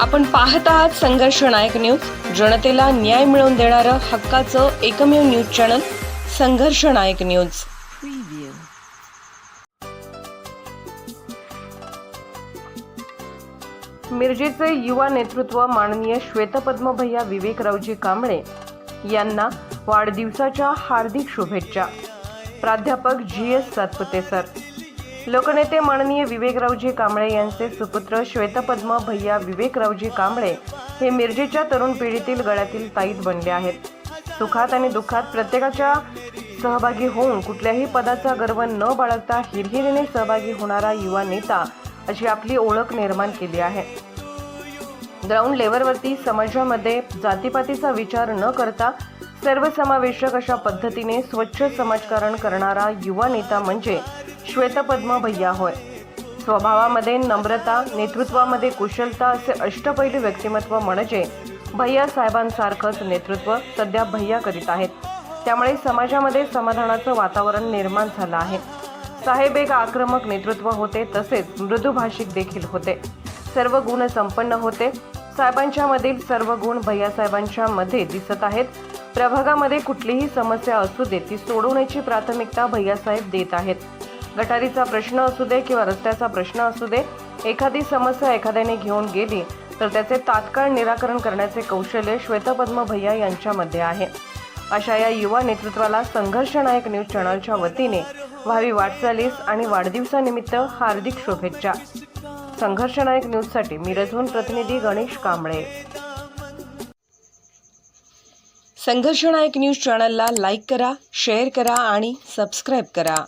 आपण पाहत आहात संघर्ष नायक न्यूज. जनतेला न्याय मिळवून देणारं हक्काचं एकमेव न्यूज चॅनल संघर्ष नायक न्यूज. मिरजेचे युवा नेतृत्व माननीय श्वेतपद्म भैया विवेकरावजी कांबळे यांना वाढदिवसाच्या हार्दिक शुभेच्छा. प्राध्यापक जी एस सातपुते सर. लोकनेते माननीय विवेकरावजी कांबळे यांचे सुपुत्र श्वेतपद्म भैया विवेकरावजी कांबळे हे मिरजेच्या तरुण पिढीतील गळ्यातील ताईत बनले आहेत. सुखात आणि दुःखात प्रत्येकाच्या सहभागी होऊन कुठल्याही पदाचा गर्व न बाळगता हिरहिरीने सहभागी होणारा युवा नेता अशी आपली ओळख निर्माण केली आहे. ग्राउंड लेवलवरती समाजामध्ये जातीपातीचा विचार न करता सर्वसमावेशक अशा पद्धतीने स्वच्छ समाजकारण करणारा युवा नेता म्हणजे श्वेतपद्म भैया होय. स्वभावामध्ये नम्रता नेतृत्वामध्ये कुशलता असे अष्टपैलू व्यक्तिमत्व म्हणजे भैया साहेबांसारखंच नेतृत्व सध्या भैया करीत आहेत. त्यामुळे समाजामध्ये समाधानाचं वातावरण निर्माण झालं आहे. साहेब एक आक्रमक नेतृत्व होते तसेच मृदुभाषिक देखील होते. सर्व गुण संपन्न होते. साहेबांच्या मधील सर्व गुण भैयासाहेबांच्या मध्ये दिसत आहेत. प्रभागामध्ये कुठलीही समस्या असू दे ती सोडवण्याची प्राथमिकता भैयासाहेब देत आहेत. गटारीचा प्रश्न असू दे किंवा रस्त्याचा प्रश्न असू दे एखादी समस्या एखाद्याने घेऊन गेली तर त्याचे तात्काळ निराकरण करण्याचे कौशल्य श्वेतपद्म भैया यांच्यामध्ये आहे. अशा या युवा नेतृत्वाला संघर्ष नायक न्यूज चॅनलच्या वतीने व्हावी वाटचालीस आणि वाढदिवसानिमित्त हार्दिक शुभेच्छा. संघर्ष नायक न्यूजसाठी मिरजहून प्रतिनिधी गणेश कांबळे. संघर्ष नायक न्यूज चॅनलला लाईक करा शेअर करा आणि सबस्क्राईब करा.